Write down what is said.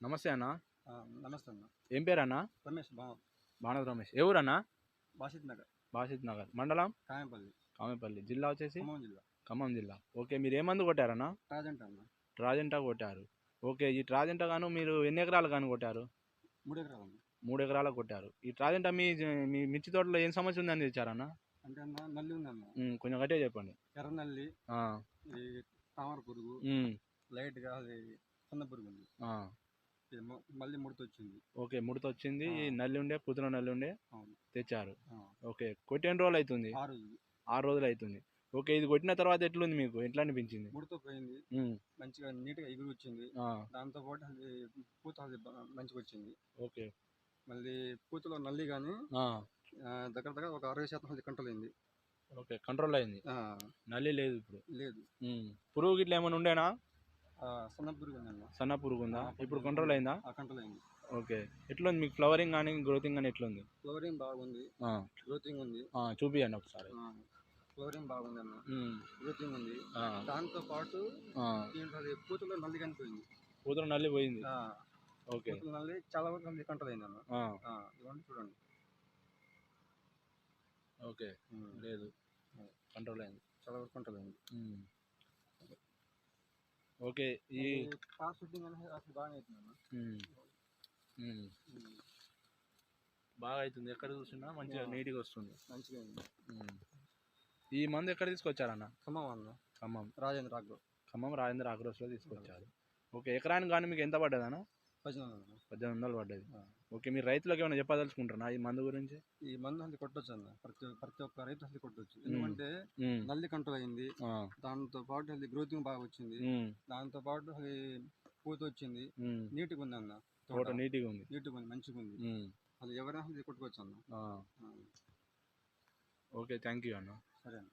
నమస్తే అన్న. నమస్తే అన్న. ఏం పేరు అన్న? రమేష్ బాణద్ రమేష్. ఏ ఊరు అన్న? బాషిత్ నగర్. బాసిత్ నగర్. మండలం? కాయంపల్లి. కామెపల్లి జిల్లా వచ్చేసి? ఖమ్మం జిల్లా. ఖమ్మం జిల్లా. ఓకే మీరు ఏ మందు కొట్టారన్న రాజంట అన్న. ట్రాజెంటా కొట్టారు. ఓకే ఈ ట్రాజెంటా గాను మీరు ఎన్ని ఎకరాలు గాను కొట్టారు? మూడు ఎకరాలు మూడు ఎకరాలకు కొట్టారు. ఈ ట్రాజెంటా మీ మీ మిర్చి తోటలో ఏం సమస్య ఉందని తెచ్చారన్న అంటే అన్న నల్లి ఉంది అన్న. ఉమ్, కొంచెం గట్టిగా చెప్పండి. ఎర్ర నల్లి తామర పురుగు లైట్గా అది సన్న పురుగు ఉంది. మళ్ళీ ముడత వచ్చింది ఓకే ముడత వచ్చింది. ఈ నల్లి ఉండే పుదన నల్లి ఉండే తెచ్చారు. ఓకే కొట్టి ఎన్ని రోజులు అవుతుంది ఆరు రోజులు. అవుతుంది ఓకే ఇది కొట్టిన తర్వాత ఎట్లుంది మీకు? ఎట్లా అనిపించింది? ముడత పోయింది మంచిగా నీట్గా ఎగురు వచ్చింది దాంతో పాటు అది పూత మంచిగా వచ్చింది ఓకే. మళ్ళీ పూతలో నల్లి కానీ దగ్గర దగ్గర ఒక అరవై శాతం అది కంట్రోల్ అయింది. ఓకే కంట్రోల్ అయింది. నల్లి లేదు ఇప్పుడు. లేదు. పురుగు గిట్ల ఏమైనా ఉండేనా? సన్న పురుగు ఉంది? ఉందా ఇప్పుడు కంట్రోల్ అయిందా? కంట్రోల్ అయింది. ఓకే. ఎట్లుంది? మీకు ఫ్లవరింగ్ కానీ గ్రోతింగ్ కానీ ఎట్లుంది? ఫ్లోరింగ్ బాగుంది. ఆ, గ్రోతింగ్ ఉంది. చూపియండి ఒకసారి. ఫ్లోరింగ్ బాగుంది అన్న. గ్రోతింగ్ ఉంది. దాంతో పాటు పూతలో నల్లి కనిపోయింది కూతురు నల్లి పోయింది. ఓకే. పూతల నల్లి చాలా వరకు నల్లి కంట్రోల్ అయింది అన్న. ఇదిగోండి చూడండి. ఓకే. లేదు. కంట్రోల్ అయింది. చాలా వరకు కంట్రోల్ అయింది. ఓకే ఈ పాస్ షూటింగ్ అనేది అసలు బాగా అవుతుంది బాగా ఎక్కడ చూసినా మంచిగా. నీట్గా వస్తుంది. మంచిగా. ఈ మందు ఎక్కడ తీసుకొచ్చారన్న? ఖమ్మం అన్న. ఖమ్మం. రాజేంద్ర రాఘవ్ ఖమ్మం రాజేంద్ర ఆగ్రోస్లో తీసుకొచ్చారు. ఓకే ఎకరానికి కానీ మీకు ఎంత పడ్డదన్న? పద్దెనిమిది వందలు పడ్డది. ఓకే మీరు రైతులకు ఏమైనా చెప్పదలుచుకుంటారా ఈ మందు గురించి? ఈ మందు అది కొట్టొచ్చు అన్న ప్రతి ప్రతి ఒక్క రైతు అది కొట్టొచ్చు. ఎందుకంటే నల్లి కంట్రోల్ అయింది దాంతో పాటు అది గ్రోతింగ్ బాగా వచ్చింది. దాంతో పాటు అది పూత వచ్చింది. నీట్గా ఉంది అన్న తోట నీట్గా ఉంది నీట్గా ఉంది మంచిగా ఉంది అది ఎవరైనా కొట్టుకోవచ్చు అన్న ఓకే థ్యాంక్ యూ అన్న. సరే అన్న.